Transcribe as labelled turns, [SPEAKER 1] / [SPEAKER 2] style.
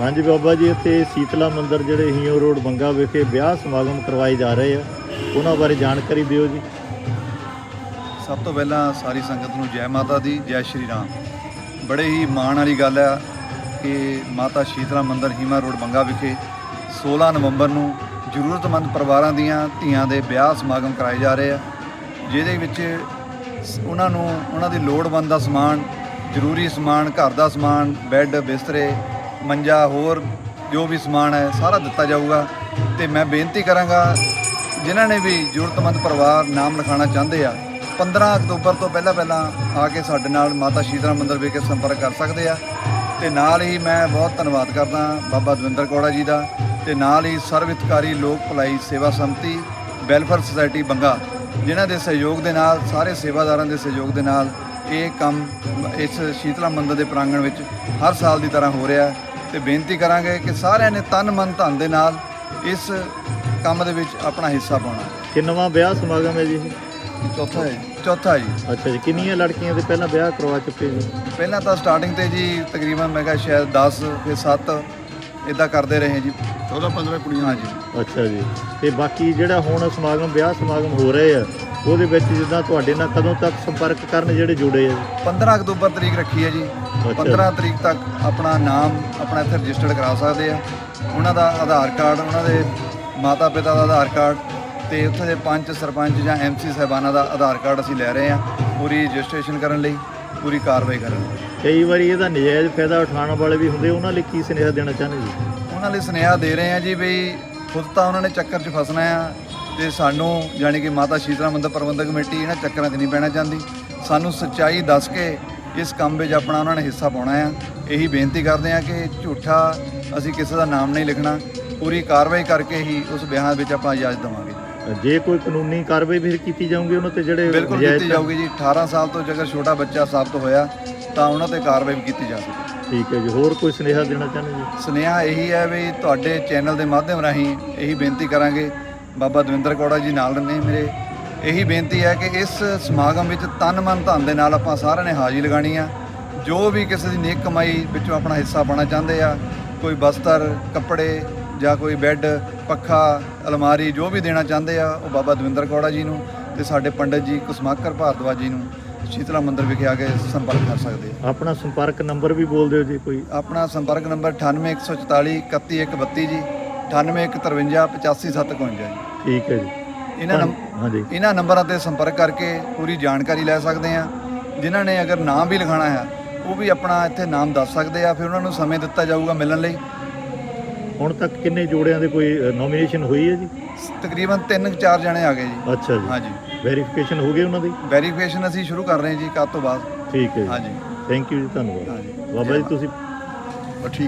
[SPEAKER 1] ਹਾਂਜੀ ਬਾਬਾ ਜੀ, ਇੱਥੇ ਸੀਤਲਾ ਮੰਦਿਰ ਜਿਹੜੇ ਹੀਓ ਰੋਡ ਬੰਗਾ ਵਿਖੇ ਵਿਆਹ ਸਮਾਗਮ ਕਰਵਾਏ ਜਾ ਰਹੇ ਆ। ਉਹਨਾਂ ਬਾਰੇ ਜਾਣਕਾਰੀ ਦਿਓ ਜੀ।
[SPEAKER 2] ਸਭ ਤੋਂ ਪਹਿਲਾਂ ਸਾਰੀ ਸੰਗਤ ਨੂੰ ਜੈ ਮਾਤਾ ਦੀ, ਜੈ ਸ਼੍ਰੀ ਰਾਮ। ਬੜੇ ਹੀ ਮਾਣ ਵਾਲੀ ਗੱਲ ਆ ਕਿ ਮਾਤਾ ਸ਼ੀਤਲਾ ਮੰਦਿਰ ਹੀਮਾ ਰੋਡ ਬੰਗਾ ਵਿਖੇ 16 ਨਵੰਬਰ ਨੂੰ ਜ਼ਰੂਰਤਮੰਦ ਪਰਿਵਾਰਾਂ ਦੀਆਂ ਧੀਆਂ ਦੇ ਵਿਆਹ ਸਮਾਗਮ ਕਰਾਏ ਜਾ ਰਹੇ ਆ। ਜਿਹਦੇ ਵਿੱਚ ਉਹਨਾਂ ਨੂੰ, ਉਹਨਾਂ ਦੀ ਲੋੜਵੰਦ ਦਾ ਸਮਾਨ, ਜ਼ਰੂਰੀ ਸਮਾਨ, ਘਰ ਦਾ ਸਮਾਨ, ਬੈੱਡ, ਬਿਸਤਰੇ ਮੰਜਾ, ਹੋਰ ਜੋ ਵੀ ਸਮਾਨ ਹੈ, ਸਾਰਾ ਦਿੱਤਾ ਜਾਊਗਾ। ਤੇ ਮੈਂ ਬੇਨਤੀ ਕਰਾਂਗਾ, ਜਿਨ੍ਹਾਂ ਨੇ ਵੀ ਜ਼ਰੂਰਤਮੰਦ ਪਰਿਵਾਰ ਨਾਮ ਲਿਖਾਉਣਾ ਚਾਹੁੰਦੇ ਆ 15 ਅਕਤੂਬਰ ਤੋਂ ਪਹਿਲਾਂ ਪਹਿਲਾਂ ਆ ਕੇ ਸਾਡੇ ਨਾਲ ਮਾਤਾ ਸ਼ੀਤਲਾ ਮੰਦਰ ਵਿਖੇ ਸੰਪਰਕ ਕਰ ਸਕਦੇ ਆ। ਤੇ ਨਾਲ ਹੀ ਮੈਂ ਬਹੁਤ ਧੰਨਵਾਦ ਕਰਦਾ ਬਾਬਾ ਦਵਿੰਦਰ ਕੌੜਾ ਜੀ ਦਾ, ਤੇ ਨਾਲ ਹੀ ਸਰਵਿਤਕਾਰੀ ਲੋਕ ਭਲਾਈ ਸੇਵਾ ਸੰਮਤੀ, ਵੈਲਫੇਅਰ ਸੁਸਾਇਟੀ ਬੰਗਾ, ਜਿਨ੍ਹਾਂ ਦੇ ਸਹਿਯੋਗ ਦੇ ਨਾਲ, ਸਾਰੇ ਸੇਵਾਦਾਰਾਂ ਦੇ ਸਹਿਯੋਗ ਦੇ ਨਾਲ ਇਹ ਕੰਮ ਇਸ ਸ਼ੀਤਲਾ ਮੰਦਰ ਦੇ ਪ੍ਰਾਂਗਣ ਵਿੱਚ ਹਰ ਸਾਲ ਦੀ ਤਰ੍ਹਾਂ ਹੋ ਰਿਹਾ। ਤੇ ਬੇਨਤੀ ਕਰਾਂਗੇ ਕਿ ਸਾਰਿਆਂ ਨੇ ਤਨ ਮਨ ਧਨ ਦੇ ਨਾਲ ਇਸ ਕੰਮ ਦੇ ਵਿੱਚ ਆਪਣਾ ਹਿੱਸਾ ਪਾਉਣਾ।
[SPEAKER 1] ਕਿੰਨਵਾਂ ਵਿਆਹ ਸਮਾਗਮ ਹੈ ਜੀ ਇਹ?
[SPEAKER 2] ਚੌਥਾ ਹੈ। ਚੌਥਾ ਜੀ।
[SPEAKER 1] ਅੱਛਾ ਜੀ ਕਿੰਨੀਆਂ ਲੜਕੀਆਂ ਦੇ ਪਹਿਲਾਂ ਵਿਆਹ ਕਰਵਾ ਚੁੱਕੇ ਜੀ?
[SPEAKER 2] ਪਹਿਲਾਂ ਤਾਂ ਸਟਾਰਟਿੰਗ ਤੇ ਜੀ ਤਕਰੀਬਨ ਮੈਂ ਕਿਹਾ ਸ਼ਾਇਦ 10 ਫਿਰ 7 ਇਦਾਂ ਕਰਦੇ ਰਹੇ ਜੀ। 14 15 ਕੁੜੀਆਂ ਹਾਂਜੀ।
[SPEAKER 1] ਅੱਛਾ ਜੀ। ਤੇ ਬਾਕੀ ਜਿਹੜਾ ਹੁਣ ਸਮਾਗਮ ਵਿਆਹ ਸਮਾਗਮ ਹੋ ਰਹੇ ਆ ਉਹਦੇ ਵਿੱਚ ਜਿੱਦਾਂ ਤੁਹਾਡੇ ਨਾਲ ਕਦੋਂ ਤੱਕ ਸੰਪਰਕ ਕਰਨ ਜਿਹੜੇ ਜੁੜੇ ਆ? ਜੀ
[SPEAKER 2] 15 ਅਕਤੂਬਰ ਤਰੀਕ ਰੱਖੀ ਹੈ ਜੀ। 15 ਤਰੀਕ ਤੱਕ ਆਪਣਾ ਨਾਮ ਆਪਣਾ ਇੱਥੇ ਰਜਿਸਟਰਡ ਕਰਾ ਸਕਦੇ ਆ। ਉਹਨਾਂ ਦਾ ਆਧਾਰ ਕਾਰਡ ਉਹਨਾਂ ਦੇ ਮਾਤਾ ਪਿਤਾ ਦਾ ਆਧਾਰ ਕਾਰਡ ਤੇ ਉੱਥੇ ਦੇ ਪੰਚ ਸਰਪੰਚ ਜਾਂ ਐਮਸੀ ਸਾਹਿਬਾਨਾਂ ਦਾ ਆਧਾਰ ਕਾਰਡ ਅਸੀਂ ਲੈ ਰਹੇ ਆ। ਪੂਰੀ ਰਜਿਸਟ੍ਰੇਸ਼ਨ ਕਰਨ ਲਈ ਪੂਰੀ ਕਾਰਵਾਈ ਕਰਨ ਲਈ।
[SPEAKER 1] ਕਈ ਵਾਰੀ ਇਹਦਾ ਨਜਾਇਜ਼ ਫਾਇਦਾ ਉਠਾਉਣ ਵਾਲੇ ਵੀ ਹੁੰਦੇ ਉਹਨਾਂ ਲਈ ਕੀ ਸੁਨੇਹਾ ਦੇਣਾ ਚਾਹੁੰਦੇ ਜੀ?
[SPEAKER 2] ਉਹਨਾਂ ਲਈ ਸੁਨੇਹਾ ਦੇ ਰਹੇ ਆ ਜੀ ਵੀ ਖੁਦ ਤਾਂ ਉਹਨਾਂ ਨੇ ਚੱਕਰ 'ਚ ਫਸਣਾ ਆ ਤੇ ਸਾਨੂੰ ਯਾਨੀ ਕਿ ਮਾਤਾ ਸ਼ੀਤਲਾ ਮੰਦਰ ਪ੍ਰਬੰਧਕ ਕਮੇਟੀ ਇਹਨਾਂ ਚੱਕਰਾਂ 'ਚ ਨਹੀਂ ਪੈਣਾ ਚਾਹੁੰਦੀ। ਸਾਨੂੰ ਸੱਚਾਈ ਦੱਸ ਕੇ ਇਸ ਕੰਮ ਵਿੱਚ ਆਪਣਾ ਉਹਨਾਂ ਨੇ ਹਿੱਸਾ ਪਾਉਣਾ ਆ। ਇਹੀ ਬੇਨਤੀ ਕਰਦੇ ਆ ਕਿ ਝੂਠਾ ਅਸੀਂ ਕਿਸੇ ਦਾ ਨਾਮ ਨਹੀਂ ਲਿਖਣਾ ਪੂਰੀ ਕਾਰਵਾਈ ਕਰਕੇ ਹੀ ਉਸ ਬਿਆਨ ਵਿੱਚ ਆਪਾਂ ਇਜਾਜ਼ਤ ਦੇਵਾਂਗੇ।
[SPEAKER 1] ਜੇ ਕੋਈ ਕਾਨੂੰਨੀ ਕਾਰਵਾਈ ਫਿਰ ਕੀਤੀ ਜਾਊਗੀ ਉਹਨਾਂ ਤੇ ਜਿਹੜੇ
[SPEAKER 2] ਬਿਲਕੁਲ
[SPEAKER 1] ਨਜਾਇਜ਼
[SPEAKER 2] ਕੀਤੀ ਜਾਊਗੀ ਜੀ। 18 ਸਾਲ ਤੋਂ ਜੇਕਰ ਛੋਟਾ ਬੱਚਾ ਸਾਬਤ ਹੋਇਆ ਤਾਂ ਉਹਨਾਂ ਤੇ ਕਾਰਵਾਈ ਵੀ ਕੀਤੀ ਜਾ ਸਕਦੀ
[SPEAKER 1] ਠੀਕ ਹੈ ਜੀ। ਹੋਰ ਕੋਈ ਸੁਨੇਹਾ ਦੇਣਾ ਚਾਹੁੰਦੇ ਜੀ?
[SPEAKER 2] ਸੁਨੇਹਾ ਇਹੀ ਹੈ ਵੀ ਤੁਹਾਡੇ ਚੈਨਲ ਦੇ ਮਾਧਿਅਮ ਰਾਹੀਂ ਇਹੀ ਬੇਨਤੀ ਕਰਾਂਗੇ। ਬਾਬਾ ਦਵਿੰਦਰ ਕੌੜਾ ਜੀ ਨਾਲ ਨੇ ਮੇਰੇ। ਇਹੀ ਬੇਨਤੀ ਹੈ ਕਿ ਇਸ ਸਮਾਗਮ ਵਿੱਚ ਤਨ ਮਨ ਧਨ ਦੇ ਨਾਲ ਆਪਾਂ ਸਾਰਿਆਂ ਨੇ ਹਾਜ਼ਰੀ ਲਗਾਣੀ ਆ। ਜੋ ਵੀ ਕਿਸੇ ਦੀ ਨੇਕ ਕਮਾਈ ਵਿੱਚੋਂ ਆਪਣਾ ਹਿੱਸਾ ਪਾਣਾ ਚਾਹੁੰਦੇ ਆ ਕੋਈ ਬਸਤਰ ਕੱਪੜੇ ਜਾਂ ਕੋਈ ਬੈੱਡ ਪੱਖਾ ਅਲਮਾਰੀ ਜੋ ਵੀ ਦੇਣਾ ਚਾਹੁੰਦੇ ਆ ਉਹ ਬਾਬਾ ਦਵਿੰਦਰ ਕੌੜਾ ਜੀ ਨੂੰ ਤੇ ਸਾਡੇ ਪੰਡਤ ਜੀ ਕੁਸਮਾਕਰ ਭਾਰਦਵਾਜ ਜੀ ਨੂੰ। ਸ਼ੀਤਲਾ ਮੰਦਿਰ ਵਿਖੇ ਆ ਕੇ ਸੰਪਰਕ ਕਰ ਸਕਦੇ ਆ
[SPEAKER 1] ਆਪਣਾ ਸੰਪਰਕ ਨੰਬਰ ਵੀ ਬੋਲ ਦਿਓ ਜੀ ਕੋਈ।
[SPEAKER 2] ਆਪਣਾ ਸੰਪਰਕ ਨੰਬਰ 98144 31132 ਜੀ 9853 ਜੀ।
[SPEAKER 1] ਠੀਕ ਹੈ ਜੀ।
[SPEAKER 2] ਇਹਨਾਂ
[SPEAKER 1] ਹਾਂਜੀ।
[SPEAKER 2] ਇਹਨਾਂ ਨੰਬਰਾਂ ਤੇ ਸੰਪਰਕ ਕਰਕੇ ਪੂਰੀ ਜਾਣਕਾਰੀ ਲੈ ਸਕਦੇ ਆ ਜਿਨ੍ਹਾਂ ਨੇ ਅਗਰ ਨਾਮ ਵੀ ਲਿਖਾਣਾ ਹੈ ਉਹ ਵੀ ਆਪਣਾ ਇੱਥੇ ਨਾਮ ਦੱਸ ਸਕਦੇ ਆ ਫਿਰ ਉਹਨਾਂ ਨੂੰ ਸਮੇਂ ਦਿੱਤਾ ਜਾਊਗਾ ਮਿਲਣ ਲਈ।
[SPEAKER 1] ਹੁਣ ਤੱਕ ਕਿੰਨੇ ਜੋੜਿਆਂ ਦੇ ਕੋਈ ਨੋਮੀਨੇਸ਼ਨ ਹੋਈ ਹੈ ਜੀ?
[SPEAKER 2] ਤਕਰੀਬਨ 3-4 ਜਣੇ ਆ ਗਏ ਜੀ।
[SPEAKER 1] ਅੱਛਾ ਜੀ।
[SPEAKER 2] ਹਾਂਜੀ।
[SPEAKER 1] ਵੈਰੀਫਿਕੇਸ਼ਨ ਹੋ ਗਈ ਉਹਨਾਂ ਦੀ?
[SPEAKER 2] ਵੈਰੀਫਿਕੇਸ਼ਨ ਅਸੀਂ ਸ਼ੁਰੂ ਕਰ ਰਹੇ ਹਾਂ ਜੀ ਕੱਲ ਤੋਂ ਬਾਅਦ।
[SPEAKER 1] ਠੀਕ ਹੈ ਜੀ।
[SPEAKER 2] ਹਾਂਜੀ।
[SPEAKER 1] ਥੈਂਕ ਯੂ ਜੀ ਧੰਨਵਾਦ। ਬਾਬਾ ਜੀ ਤੁਸੀਂ
[SPEAKER 2] ਠੀਕ